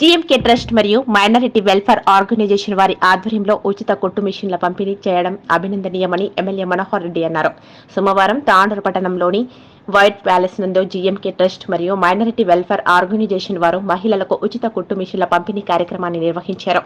GMK trust మరియు minority welfare organisation వారి ఆధ్వర్యంలో ఉచిత కొట్టు మిషన్ల పంపిణీ చేయడం అభినందనీయమని ఎమ్మెల్యే మనోహర్ రెడ్డి అన్నారు. సోమవారం తాండూరు పట్టణంలోని వైట్ ప్యాలెస్ నందు జీఎంకే ట్రస్ట్ మరియు మైనారిటీ వెల్ఫేర్ ఆర్గనైజేషన్ వారు మహిళలకు ఉచిత కుట్టు మిషన్ల పంపిణీ కార్యక్రమాన్ని నిర్వహించారు.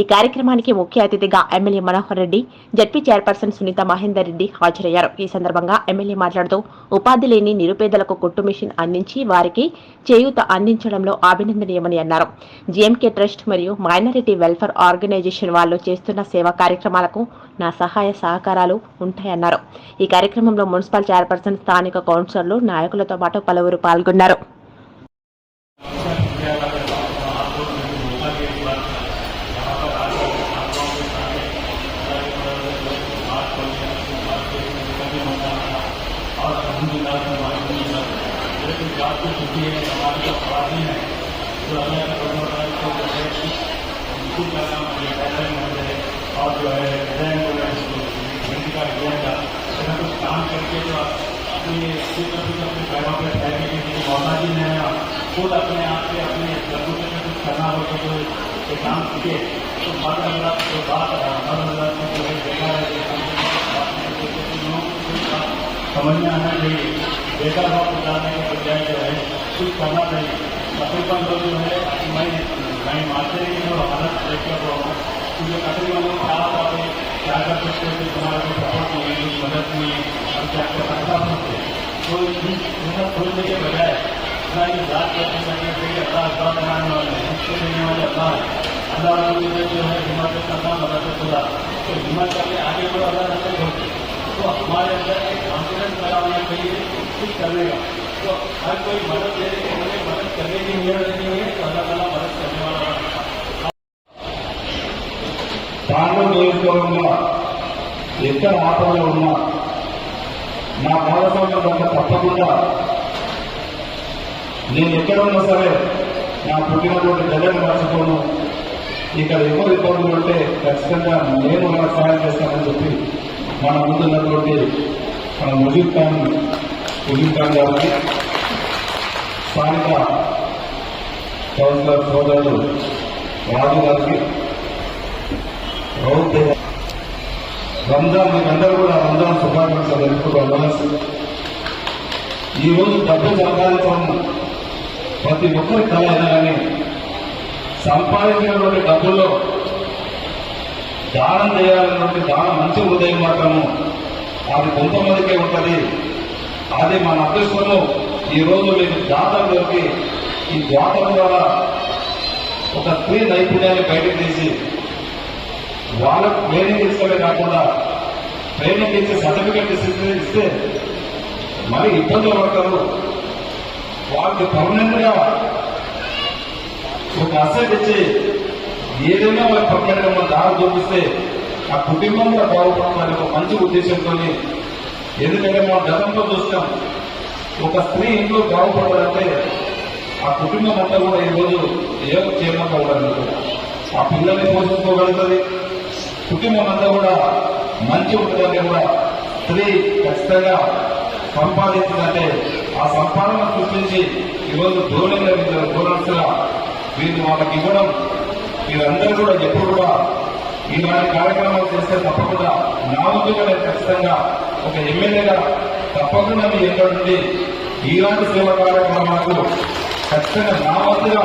ఈ కార్యక్రమానికి ముఖ్య అతిథిగా MLA Manohar Reddy ZP chairperson Sunitha Mahender Reddy హాజరయ్యారు. ఈ సందర్భంగా ఎమ్మెల్యే మాట్లాడుతూ ఉపాధి లేని నిరుపేదలకు కుట్టు మిషన్ అందించి వారికి చేయూత అందించడంలో అభినందనీయమని అన్నారు. జీఎంకే ట్రస్ట్ మరియు మైనారిటీ వెల్ఫేర్ ఆర్గనైజేషన్ వాళ్ళు చేస్తున్న సేవా కార్యక్రమాలకు నా సహాయ సహకారాలు ఉంటాయన్నారు. ఈ కార్యక్రమంలో మున్సిపల్ చైర్పర్సన్ స్థానిక కౌన్సిలర్లు నాయకులతో పాటు పలువురు పాల్గొన్నారు और अलहमदिल्ला से अपने पैरों पर के लिए मौला जी ने खुद अपने आप से अपने लघु से कुछ करना हो तो ये काम सीखे तो मद अल्लाह जो बात मद अल्लाह की जो है देखा है कि हम समझ में आना चाहिए बेटा भाव बताने के बजाय जो है कुछ करना चाहिए तकरीबन लोग जो है मैं मैं मानते हैं जो हालत देखकर रहा हूँ क्योंकि तकरीबन लोग आप क्या कर सकते हैं कि तुम्हारा सपोर्ट है कोई मदद है हम क्या कर सकता सकते तो इनका खोलने के बजाय अपना ये बात करते करने चाहिए अल्लाह अल्लाह बनाने वाले हैं इसको देने वाले अल्लाह है अल्लाह वाले ने जो है हिम्मत करना मदद खुदा तो हिम्मत करके आगे बढ़ो अल्लाह रस्ते होते तो हमारे अंदर एक कॉन्फिडेंस पैदा होना चाहिए कुछ करने का तो हर कोई मदद दे रही है मदद करने की नियत नहीं है तो अल्लाह ताला मदद करने वाला है తాను నియోజకవర్గంలో ఎక్కడ ఆపదలో ఉన్నా నా భాగస్వామ్యం కనుక తప్పకుండా నేను ఎక్కడ ఉన్నా సరే నా పుట్టినటువంటి గడ్డను మర్చిపోను ఇక్కడ ఎక్కువ ఇబ్బందులు ఉంటే ఖచ్చితంగా నేను నాకు సహాయం చేస్తానని చెప్పి మన ముందున్నటువంటి మన ముజీబ్ ఖాన్ ముజీబ్ ఖాన్ గారికి స్థానిక కౌన్సిలర్ సోదరుడు రాజు గారికి రౌత్ రంజాన్ మీకందరూ కూడా రంజాన్ శుభాకాంక్షలు తెలుపుకోవాలి ఈరోజు డబ్బు సంపాదించడం ప్రతి ఒక్కరి కళ అయినా కానీ సంపాదించినటువంటి డబ్బుల్లో దానం చేయాలన్నటువంటి దానం మంచి హృదయం మాత్రము అది కొంతమందికే ఉంటుంది. అది మన అదృష్టము. ఈ రోజు మీకు జాతర దొరికి ఈ జాతర ద్వారా ఒక స్త్రీ నైపుణ్యాన్ని బయటకు తీసి వాళ్ళకు ట్రైనింగ్ ఇస్తామే కాకుండా ట్రైనింగ్ ఇచ్చే సర్టిఫికెట్ ఇస్తే ఇస్తే మరి ఇబ్బందులు పడతారు. వాళ్ళకి పర్మనెంట్గా ఒక అసెట్ ఇచ్చి ఏదైనా వాళ్ళకి పర్మనెంట్గా మన దారి చూపిస్తే ఆ కుటుంబం కూడా బాగుపడుతుంది ఒక మంచి ఉద్దేశంతో ఎందుకంటే మనం గతంలో చూస్తాం ఒక స్త్రీ ఇంట్లో బాగుపడాలంటే ఆ కుటుంబం అంతా కూడా ఈ రోజు ఏదో చేయకపోవడానికి ఆ పిల్లల్ని పోషించుకోగలుగుతుంది. కుటుంబం అంతా కూడా మంచి ఉంటుందని కూడా స్త్రీ ఖచ్చితంగా సంపాదించిందంటే ఆ సంపాదన సృష్టించి ఈరోజు దూరంగా ఇద్దరు దూరంగా వీళ్ళు వాళ్ళకి ఇవ్వడం మీరందరూ కూడా ఎప్పుడు కూడా ఇలాంటి కార్యక్రమాలు చేస్తే తప్పకుండా నా ఉద్యోగం ఖచ్చితంగా ఒక ఎమ్మెల్యేగా తప్పకుండా మీ ఎక్కడ నుండి ఇలాంటి సేవా కార్యక్రమాలకు ఖచ్చితంగా నా వద్దగా